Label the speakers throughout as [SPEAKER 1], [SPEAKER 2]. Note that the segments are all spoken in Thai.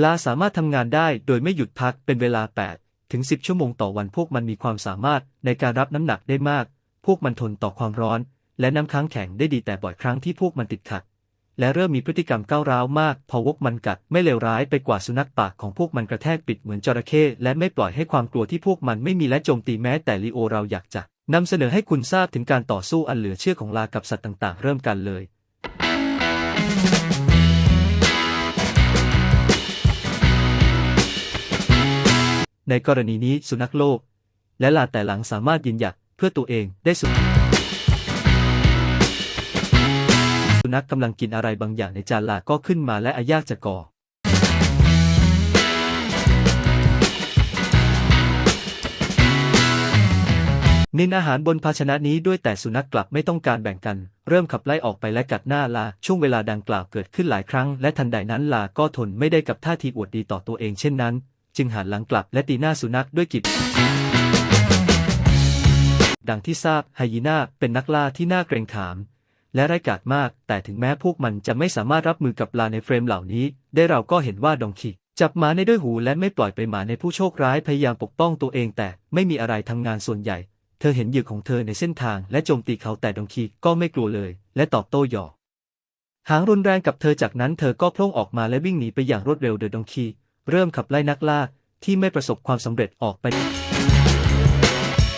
[SPEAKER 1] ลาสามารถทำงานได้โดยไม่หยุดพักเป็นเวลา 8 ถึง 10 ชั่วโมงต่อวันพวกมันมีความสามารถในการรับน้ำหนักได้มาก พวกมันทนต่อความร้อน และน้ำค้างแข็งได้ดีแต่บ่อยครั้งที่พวกมันติดขัด และเริ่มมีพฤติกรรมก้าวร้าวมาก พอวกมันกัดไม่เลวร้ายไปกว่าสุนัขปากของพวกมันกระแทกปิดเหมือนจระเข้และไม่ปล่อยให้ความกลัวที่พวกมันไม่มีและโจมตีแม้แต่ลีโอเราอยากจะนำเสนอให้คุณทราบถึงการต่อสู้อันเหลือเชื่อของลากับสัตว์ต่าง ๆ เริ่มกันเลย ในกรณีนี้สุนัขโลก และลาแต่หลังสามารถยืนหยัดเพื่อตัวเองได้สุด สุนัขกำลังกินอะไรบางอย่างในจานลาก็ขึ้นมาและอายากจะก่อนินอาหารบนภาชนะนี้ด้วยแต่สุนัขกลับไม่ต้องการแบ่งกัน เริ่มขับไล่ออกไปและกัดหน้าลา ช่วงเวลาดังกล่าวเกิดขึ้นหลายครั้ง และทันใดนั้นลาก็ทนไม่ได้กับท่าทีอวดดีต่อตัวเองเช่นนั้น จึงหันหลังกลับและตีหน้าสุนัขด้วยกิบดังที่ทราบไฮยีน่าเป็นนักล่าที่น่าเกรงขาม และร้ายกาจมาก แต่ถึงแม้พวกมันจะไม่สามารถรับมือกับลาในเฟรมเหล่านี้ ได้เราก็เห็นว่าดองคีจับหมาในด้วยหูและไม่ปล่อยไปหมาในผู้โชคร้ายพยายามปกป้องตัวเอง แต่ไม่มีอะไรทำงานส่วนใหญ่ เธอเห็นเหยื่อของเธอในเส้นทาง และโจมตีเขาแต่ดองคีก็ไม่กลัวเลย และตอบโต้หยอกหางรุนแรงกับเธอจากนั้นเธอก็พล่งออกมาและวิ่งหนีไปอย่างรวดเร็วโดยดองคี เริ่มขับไล่นักล่าที่ไม่ประสบความสำเร็จออกไป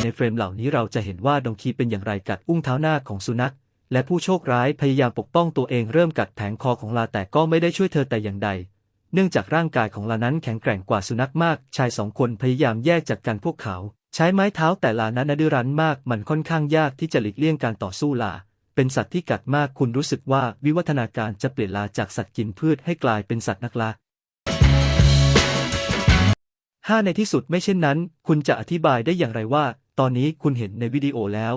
[SPEAKER 1] ในเฟรมเหล่านี้เราจะเห็นว่าดองคีเป็นอย่างไรกัดอุ้งเท้าหน้าของสุนัข และผู้โชคร้ายพยายามปกป้องตัวเองเริ่มกัดแผงคอของลาแต่ก็ไม่ได้ช่วยเธอแต่อย่างใด เนื่องจากร่างกายของลานั้นแข็งแกร่งกว่าสุนัขมาก ชายสองคนพยายามแยกจากกันพวกเขา ใช้ไม้เท้าแต่ลานั้นดื้อรั้นมาก มันค่อนข้างยากที่จะหลีกเลี่ยงการต่อสู้ลาเป็นสัตว์ที่กัดมากคุณรู้สึกว่าวิวัฒนาการจะเปลี่ยนลาจากสัตว์กินพืชให้กลายเป็นสัตว์นักล่า ห้าในที่สุดไม่เช่นนั้น คุณจะอธิบายได้อย่างไรว่า ตอนนี้คุณเห็นในวิดีโอแล้ว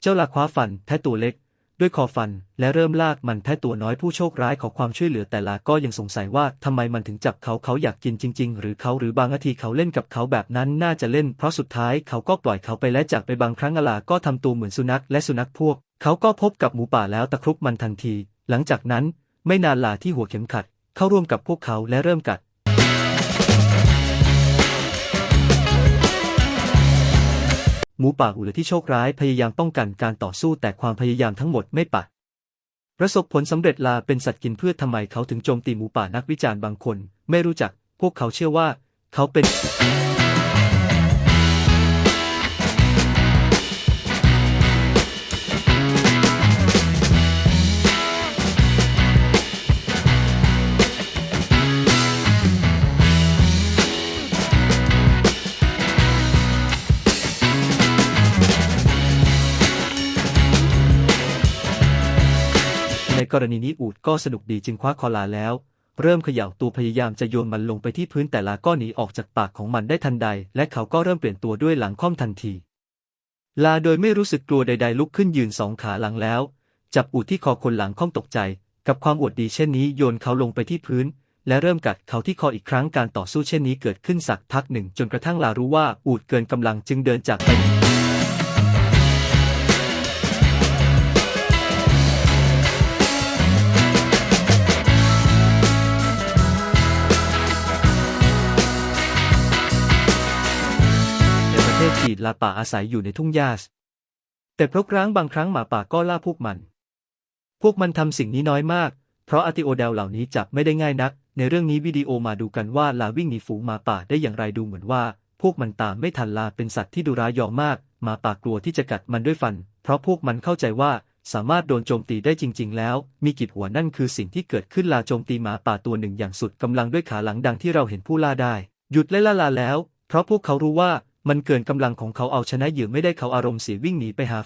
[SPEAKER 1] เจ้าลาคว้าฟันแท้ตัวเล็ก ด้วยคอฟัน และเริ่มลากมันแท้ตัวน้อยผู้โชคร้ายขอความช่วยเหลือแต่ลาก็ยังสงสัยว่าทำไมมันถึงจับเขาเขาอยากกินจริง ๆ หรือเขาหรือบางนาทีเขาเล่นกับเขาแบบนั้นน่าจะเล่น เพราะสุดท้ายเขาก็ปล่อยเขาไปและจากไปบางครั้งลาก็ทำตัวเหมือนสุนัขและสุนัขพวก เขาก็พบกับหมูป่าแล้วตะครุบมันทันที หลังจากนั้น ไม่นานลาที่หัวเข็มขัด เข้าร่วมกับพวกเขาและเริ่มกัด หมูป่าอุลที่โชคร้ายพยายามป้องกันการต่อสู้แต่ความพยายามทั้งหมดไม่ปัดประสบผลสำเร็จลาเป็นสัตว์กินพืชทำไมเขาถึงโจมตีหมูป่านักวิจารณ์บางคน ไม่รู้จัก พวกเขาเชื่อว่า เขาเป็น ในกรณีนี้อูดก็สนุกดีจึงคว้าคอลาแล้ว เริ่มเขย่าตัวพยายามจะโยนมันลงไปที่พื้นแต่ลาก็หนีออกจากปากของมันได้ทันใด และเขาก็เริ่มเปลี่ยนตัวด้วยหลังค่อมทันที ลาโดยไม่รู้สึกกลัวใด ๆ ลุกขึ้นยืนสองขาหลังแล้ว จับอูดที่คอคนหลังค่อมตกใจ กับความอวดดีเช่นนี้โยนเขาลงไปที่พื้นและเริ่มกัดเขาที่คออีกครั้งการต่อสู้เช่นนี้เกิดขึ้นสักพักหนึ่ง จนกระทั่งลารู้ว่าอูดเกินกำลังจึงเดินจากไป ในประเทศจีนลาป่าอาศัยอยู่ในทุ่งหญ้าแต่พรกร้างบางครั้งหมาป่าก็ล่าพวกมัน พวกมันทำสิ่งนี้น้อยมาก เพราะอาติโอเดลเหล่านี้จับไม่ได้ง่ายนัก ในเรื่องนี้วิดีโอมาดูกันว่าลาวิ่งหนีฝูงหมาป่าได้อย่างไรดูเหมือนว่า พวกมันตามไม่ทันลาเป็นสัตว์ที่ดุร้ายยอมมากหมาป่ากลัวที่จะกัดมันด้วยฟัน เพราะพวกมันเข้าใจว่าสามารถโดนโจมตีได้จริง ๆ แล้ว มีกิจหัวนั่นคือสิ่งที่เกิดขึ้นลาโจมตีหมาป่าตัวหนึ่งอย่างสุดกำลังด้วยขาหลังดังที่เราเห็นผู้ล่าได้ หยุดไล่ล่าลาแล้ว เพราะพวกเขารู้ว่า มันเกินกำลังของเขาเอาชนะเหยื่อไม่ได้เขาอารมณ์เสียวิ่งหนีไปหา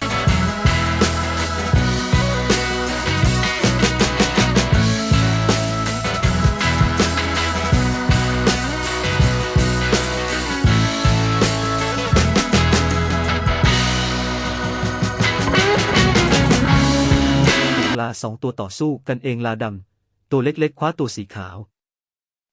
[SPEAKER 1] ลาสองตัวต่อสู้กันเองลาดำ ตัวเล็กๆ คว้าตัวสีขาว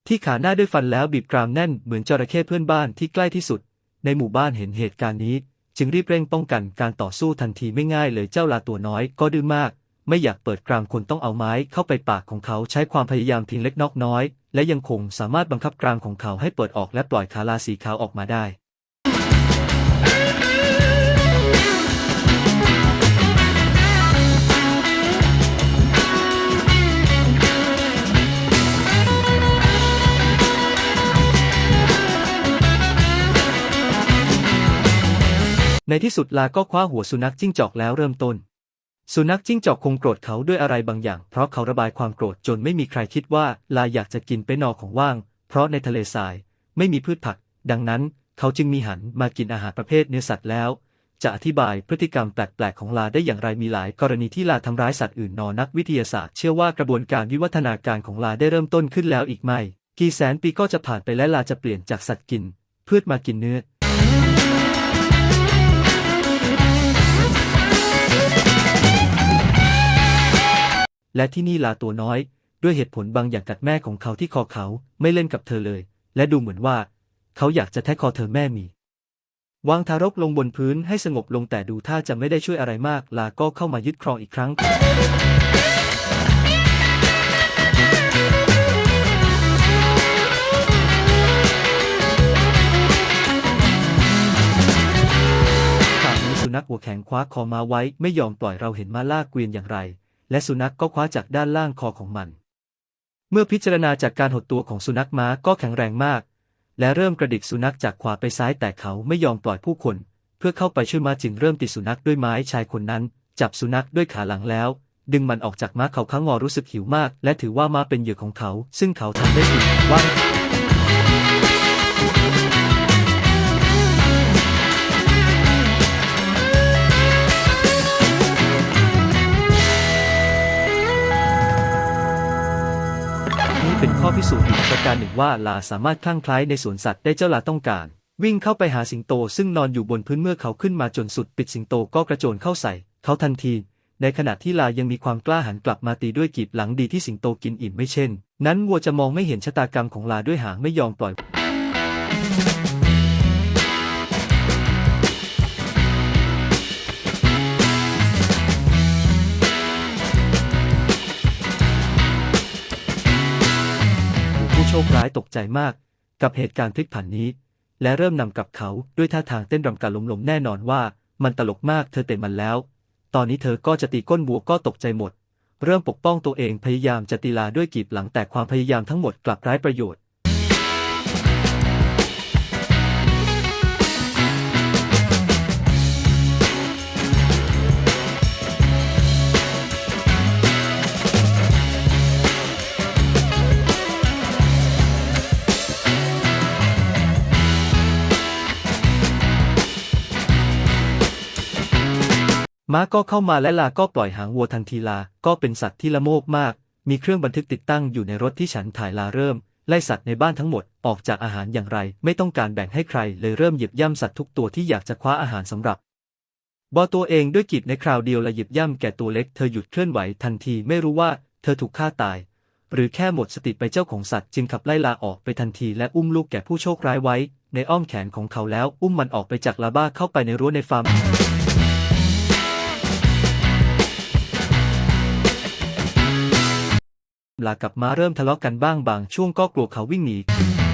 [SPEAKER 1] ที่ขาหน้าด้วยฟันแล้วบีบกรามแน่นเหมือนจระเข้เพื่อนบ้านที่ใกล้ที่สุด ในหมู่บ้านเห็นเหตุการณ์นี้ จึงรีบเร่งป้องกันการต่อสู้ทันทีไม่ง่ายเลยเจ้าลาตัวน้อยก็ดื้อมาก ไม่อยากเปิดกลางคนต้องเอาไม้เข้าไปปากของเขาใช้ความพยายามเพียงเล็กน้อย และยังคงสามารถบังคับกลางของเขาให้เปิดออกและปล่อยขาลาสีขาวออกมาได้ ในที่สุดลาก็คว้าหัวสุนัขจิ้งจอกแล้วเริ่มต้น สุนัขจิ้งจอกคงโกรธเขาด้วยอะไรบางอย่าง เพราะเขาระบายความโกรธจนไม่มีใครคิดว่าลาอยากจะกินเป็นนอของว่าง เพราะในทะเลทรายไม่มีพืชผัก ดังนั้นเขาจึงมีหันมากินอาหารประเภทเนื้อสัตว์แล้ว จะอธิบายพฤติกรรมแปลกๆของลาได้อย่างไรมีหลาย กรณีที่ลาทำร้ายสัตว์อื่นนอนักวิทยาศาสตร์เชื่อว่ากระบวนการวิวัฒนาการของลาได้เริ่มต้นขึ้นแล้วอีกไม่ กี่แสนปีก็จะผ่านไปและลาจะเปลี่ยนจากสัตว์กินพืชมากินเนื้อ และที่นี่ลาตัวน้อย ด้วยเหตุผลบางอย่างกัดแม่ของเขาที่คอเขาไม่เล่นกับเธอเลย และดูเหมือนว่า เขาอยากจะแทะคอเธอแม่มี วางทารกลงบนพื้นให้สงบลงแต่ดูท่าจะไม่ได้ช่วยอะไรมาก ลาก็เข้ามายึดครองอีกครั้งคราวนี้สุนัขหัวแข็งคว้าคอมาไว้ไม่ยอมปล่อยเราเห็นมาลากเกวียนอย่างไร และสุนัขก็คว้าจากด้านล่างคอของมัน เมื่อพิจารณาจากการหดตัวของสุนัขม้าก็แข็งแรงมาก และเริ่มกระดิกสุนัขจากขวาไปซ้ายแต่เขาไม่ยอมปล่อยผู้คน เพื่อเข้าไปช่วยม้าจึงเริ่มติดสุนัขด้วยไม้ชายคนนั้น จับสุนัขด้วยขาหลังแล้ว ดึงมันออกจากม้าเขาข้างงอรู้สึกหิวมาก และถือว่าม้าเป็นเหยื่อของเขา ซึ่งเขาทำได้ดีว่า เป็นข้อพิสูจน์อีกประการหนึ่งว่าลาสามารถคลั่งไคล้ในสวนสัตว์ได้เจ้าลาต้องการ วิ่งเข้าไปหาสิงโตซึ่งนอนอยู่บนพื้นเมื่อเขาขึ้นมาจนสุดปิดสิงโตก็กระโจนเข้าใส่ เขาทันที ในขณะที่ลายังมีความกล้าหันกลับมาตีด้วยกีบหลังดีที่สิงโตกินอิ่มไม่เช่น นั้นวัวจะมองไม่เห็นชะตากรรมของลาด้วยหางไม่ยอมปล่อย คร้ายตกใจมาก กับเหตุการณ์พลิกผันนี้ และเริ่มนำกับเขาด้วยท่าทางเต้นรำการลงๆแน่นอนว่า มันตลกมากเธอเตะมันแล้ว ตอนนี้เธอก็จะตีก้นบัวก็ตกใจหมด เริ่มปกป้องตัวเองพยายามจะตีลาด้วยกีบหลังแต่ความพยายามทั้งหมดกลับไร้ประโยชน์ ม้าก็เข้ามาและลาก็ปล่อยหางวัวทันทีลา ก็เป็นสัตว์ที่ละโมบมาก มีเครื่องบันทึกติดตั้งอยู่ในรถที่ฉันถ่ายลาเริ่ม ไล่สัตว์ในบ้านทั้งหมดออกจากอาหารอย่างไร ไม่ต้องการแบ่งให้ใคร เลยเริ่มหยียบย่ำสัตว์ทุกตัวที่อยากจะคว้าอาหารสำหรับบอตัวเองด้วยกีบในคราวเดียวและหยียบย่ำแก่ตัวเล็กเธอหยุดเคลื่อนไหวทันทีไม่รู้ว่าเธอถูกฆ่าตาย หรือแค่หมดสติไปเจ้าของสัตว์จึงขับไล่ลาออกไปทันทีและอุ้มลูกแก่ผู้โชคร้ายไว้ ในอ้อมแขนของเขาแล้วอุ้มมันออกไปจากลาบ้าเข้าไปในรั้วในฟาร์ม ลากับม้าเริ่มทะเลาะกันบ้างบางช่วงก็กลัวเขาวิ่งหนี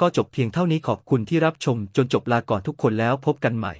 [SPEAKER 1] ก็จบเพียงเท่านี้ขอบคุณที่รับชมจนจบลาก่อนทุกคนแล้วพบกันใหม่